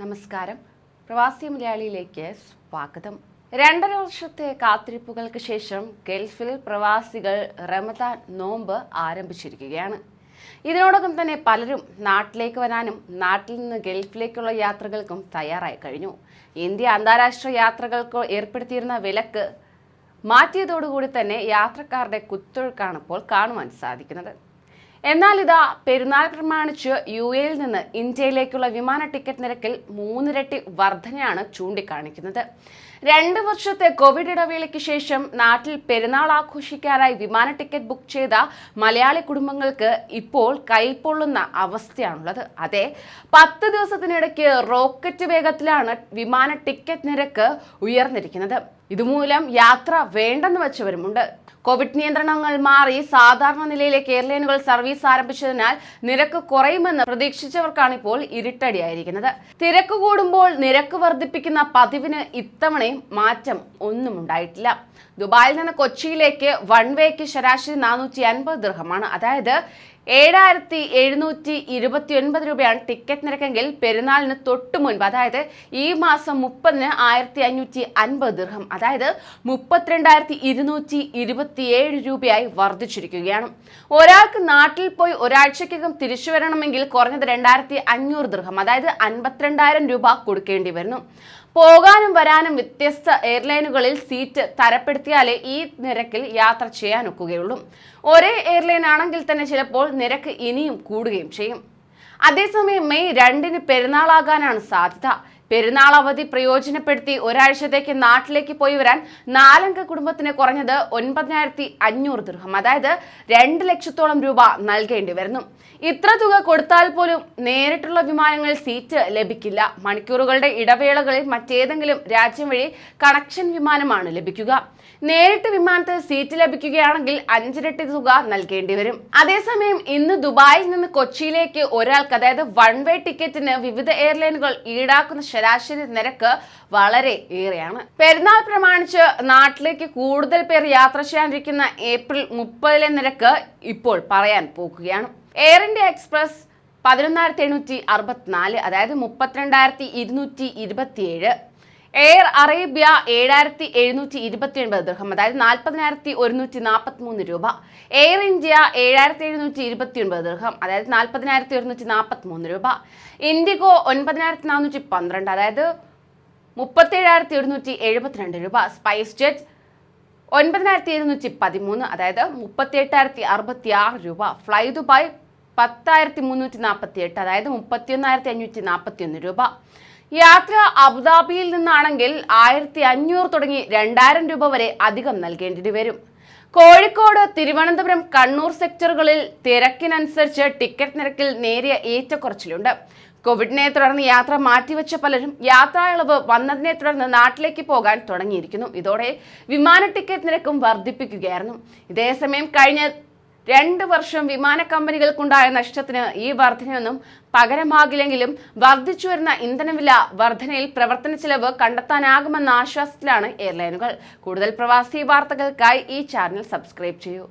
നമസ്കാരം. പ്രവാസി മലയാളിയിലേക്ക് സ്വാഗതം. രണ്ടര വർഷത്തെ കാത്തിരിപ്പുകൾക്ക് ശേഷം ഗൾഫിൽ പ്രവാസികൾ റമദാൻ നോമ്പ് ആരംഭിച്ചിരിക്കുകയാണ്. ഇതിനോടകം തന്നെ പലരും നാട്ടിലേക്ക് വരാനും നാട്ടിൽ നിന്ന് ഗൾഫിലേക്കുള്ള യാത്രകൾക്കും തയ്യാറായി കഴിഞ്ഞു. ഇന്ത്യ അന്താരാഷ്ട്ര യാത്രകൾക്ക് ഏർപ്പെടുത്തിയിരുന്ന വിലക്ക് മാറ്റിയതോടുകൂടി തന്നെ യാത്രക്കാരുടെ കുത്തൊഴുക്കാണ് ഇപ്പോൾ കാണുവാൻ സാധിക്കുന്നത്. എന്നാൽ ഇതാ പെരുന്നാൾ പ്രമാണിച്ച് യു എയിൽ നിന്ന് ഇന്ത്യയിലേക്കുള്ള വിമാന ടിക്കറ്റ് നിരക്കിൽ മൂന്നിരട്ടി വർധനയാണ് ചൂണ്ടിക്കാണിക്കുന്നത്. രണ്ട് വർഷത്തെ കോവിഡ് ഇടവേളയ്ക്ക് ശേഷം നാട്ടിൽ പെരുന്നാൾ ആഘോഷിക്കാനായി വിമാന ടിക്കറ്റ് ബുക്ക് ചെയ്ത മലയാളി കുടുംബങ്ങൾക്ക് ഇപ്പോൾ കൈപ്പൊള്ളുന്ന അവസ്ഥയാണുള്ളത്. അതെ പത്ത് ദിവസത്തിനിടയ്ക്ക് റോക്കറ്റ് വേഗത്തിലാണ് വിമാന ടിക്കറ്റ് നിരക്ക് ഉയർന്നിരിക്കുന്നത്. ഇതുമൂലം യാത്ര വേണ്ടെന്ന് വെച്ചവരുമുണ്ട്. കോവിഡ് നിയന്ത്രണങ്ങൾ മാറി സാധാരണ നിലയിലെ കേരളീയനുകൾ സർവീസ് ആരംഭിച്ചതിനാൽ നിരക്ക് കുറയുമെന്ന് പ്രതീക്ഷിച്ചവർക്കാണ് ഇപ്പോൾ ഇരുട്ടടിയായിരിക്കുന്നത്. തിരക്ക് കൂടുമ്പോൾ നിരക്ക് വർദ്ധിപ്പിക്കുന്ന പതിവിന് ഇത്തവണയും മാറ്റം ഒന്നും ഉണ്ടായിട്ടില്ല ദുബായിൽ നിന്ന് കൊച്ചിയിലേക്ക് വൺ വേക്ക് ശരാശരി നാനൂറ്റി അൻപത് ദൃഹമാണ്. അതായത് ഏഴായിരത്തി എഴുന്നൂറ്റി ഇരുപത്തി ഒൻപത് രൂപയാണ് ടിക്കറ്റ് നിരക്കെങ്കിൽ പെരുന്നാളിന് തൊട്ടു മുൻപ് അതായത് ഈ മാസം മുപ്പതിന് ആയിരത്തി അഞ്ഞൂറ്റി അൻപത് ദീർഘം അതായത് മുപ്പത്തിരണ്ടായിരത്തി ഇരുന്നൂറ്റി ഇരുപത്തിയേഴ് രൂപയായി വർദ്ധിച്ചിരിക്കുകയാണ്. ഒരാൾക്ക് നാട്ടിൽ പോയി ഒരാഴ്ചക്കകം തിരിച്ചു വരണമെങ്കിൽ കുറഞ്ഞത് രണ്ടായിരത്തി അഞ്ഞൂറ് ദീർഘം അതായത് അൻപത്തിരണ്ടായിരം രൂപ കൊടുക്കേണ്ടി വരുന്നു. പോകാനും വരാനും വ്യത്യസ്ത എയർലൈനുകളിൽ സീറ്റ് തരപ്പെടുത്തിയാലേ ഈ നിരക്കിൽ യാത്ര ചെയ്യാനൊക്കുകയുള്ളൂ. ഒരേ എയർലൈൻ ആണെങ്കിൽ തന്നെ ചിലപ്പോൾ നിരക്ക് ഇനിയും കൂടുകയും ചെയ്യും. അതേസമയം മെയ് രണ്ടിന് പെരുന്നാളാകാനാണ് സാധ്യത. പെരുന്നാൾ അവധി പ്രയോജനപ്പെടുത്തി ഒരാഴ്ചത്തേക്ക് നാട്ടിലേക്ക് പോയി വരാൻ നാലംഗ കുടുംബത്തിന് കുറഞ്ഞത് ഒൻപതിനായിരത്തി അഞ്ഞൂറ് ദൃഹം. അതായത് രണ്ട് ലക്ഷത്തോളം രൂപ നൽകേണ്ടി വരുന്നു. ഇത്ര തുക കൊടുത്താൽ പോലും നേരിട്ടുള്ള വിമാനങ്ങളിൽ സീറ്റ് ലഭിക്കില്ല. മണിക്കൂറുകളുടെ ഇടവേളകളിൽ മറ്റേതെങ്കിലും രാജ്യം വഴി കണക്ഷൻ വിമാനമാണ് ലഭിക്കുക. നേരിട്ട് വിമാനത്തിൽ സീറ്റ് ലഭിക്കുകയാണെങ്കിൽ അഞ്ചിരട്ടി തുക നൽകേണ്ടി വരും. അതേസമയം ഇന്ന് ദുബായിൽ നിന്ന് കൊച്ചിയിലേക്ക് ഒരാൾക്ക് അതായത് വൺ വേ ടിക്കറ്റിന് വിവിധ എയർലൈനുകൾ ഈടാക്കുന്ന ശരാശരി നിരക്ക് വളരെ ഏറെയാണ്. പെരുന്നാൾ പ്രമാണിച്ച് നാട്ടിലേക്ക് കൂടുതൽ പേർ യാത്ര ചെയ്യാനിരിക്കുന്ന ഏപ്രിൽ മുപ്പതിലെ നിരക്ക് ഇപ്പോൾ പറയാൻ പോകുകയാണ്. എയർ ഇന്ത്യ എക്സ്പ്രസ് പതിനൊന്നായിരത്തി എണ്ണൂറ്റി അറുപത്തിനാല് അതായത് മുപ്പത്തിരണ്ടായിരത്തി ഇരുന്നൂറ്റി ഇരുപത്തിയേഴ് എയർ അറേബ്യ ഏഴായിരത്തി എഴുന്നൂറ്റി ഇരുപത്തി ഒൻപത് ദൃഹം അതായത് നാൽപ്പതിനായിരത്തി ഒരുന്നൂറ്റി നാൽപ്പത്തി മൂന്ന് രൂപ. എയർ ഇന്ത്യ ഏഴായിരത്തി എഴുന്നൂറ്റി ഇരുപത്തി ഒൻപത് ദൃഹം അതായത് നാൽപ്പതിനായിരത്തി ഒരുന്നൂറ്റി നാൽപ്പത്തി മൂന്ന് രൂപ. ഇൻഡിഗോ ഒൻപതിനായിരത്തി നാനൂറ്റി പന്ത്രണ്ട് അതായത് മുപ്പത്തേഴായിരത്തി ഒരുന്നൂറ്റി എഴുപത്തിരണ്ട് രൂപ. സ്പൈസ് ജെറ്റ് ഒൻപതിനായിരത്തി ഇരുന്നൂറ്റി പതിമൂന്ന് അതായത് മുപ്പത്തി എട്ടായിരത്തി അറുപത്തി ആറ് രൂപ. ഫ്ലൈ ദുബായ് പത്തായിരത്തി മുന്നൂറ്റി നാൽപ്പത്തി എട്ട് അതായത് മുപ്പത്തി ഒന്നായിരത്തി അഞ്ഞൂറ്റി നാൽപ്പത്തി ഒന്ന് രൂപ. യാത്ര അബുദാബിയിൽ നിന്നാണെങ്കിൽ ആയിരത്തി അഞ്ഞൂറ് തുടങ്ങി രണ്ടായിരം രൂപ വരെ അധികം നൽകേണ്ടി വരും കോഴിക്കോട് തിരുവനന്തപുരം കണ്ണൂർ സെക്ടറുകളിൽ തിരക്കിനനുസരിച്ച് ടിക്കറ്റ് നിരക്കിൽ നേരിയ ഏറ്റക്കുറച്ചിലുണ്ട്. കോവിഡിനെ തുടർന്ന് യാത്ര മാറ്റിവെച്ച പലരും യാത്രാ ഇളവ് വന്നതിനെ തുടർന്ന് നാട്ടിലേക്ക് പോകാൻ തുടങ്ങിയിരിക്കുന്നു. ഇതോടെ വിമാന ടിക്കറ്റ് നിരക്കും വർദ്ധിപ്പിക്കുകയായിരുന്നു. ഇതേസമയം കഴിഞ്ഞ രണ്ട് വർഷം വിമാന കമ്പനികൾക്കുണ്ടായ നഷ്ടത്തിന് ഈ വർധനയൊന്നും പകരമാകില്ലെങ്കിലും വർദ്ധിച്ചു വരുന്ന ഇന്ധനവില വർധനയിൽ പ്രവർത്തന ചെലവ് കണ്ടെത്താനാകുമെന്ന ആശ്വാസത്തിലാണ് എയർലൈനുകൾ. കൂടുതൽ പ്രവാസി വാർത്തകൾക്കായി ഈ ചാനൽ സബ്സ്ക്രൈബ് ചെയ്യൂ.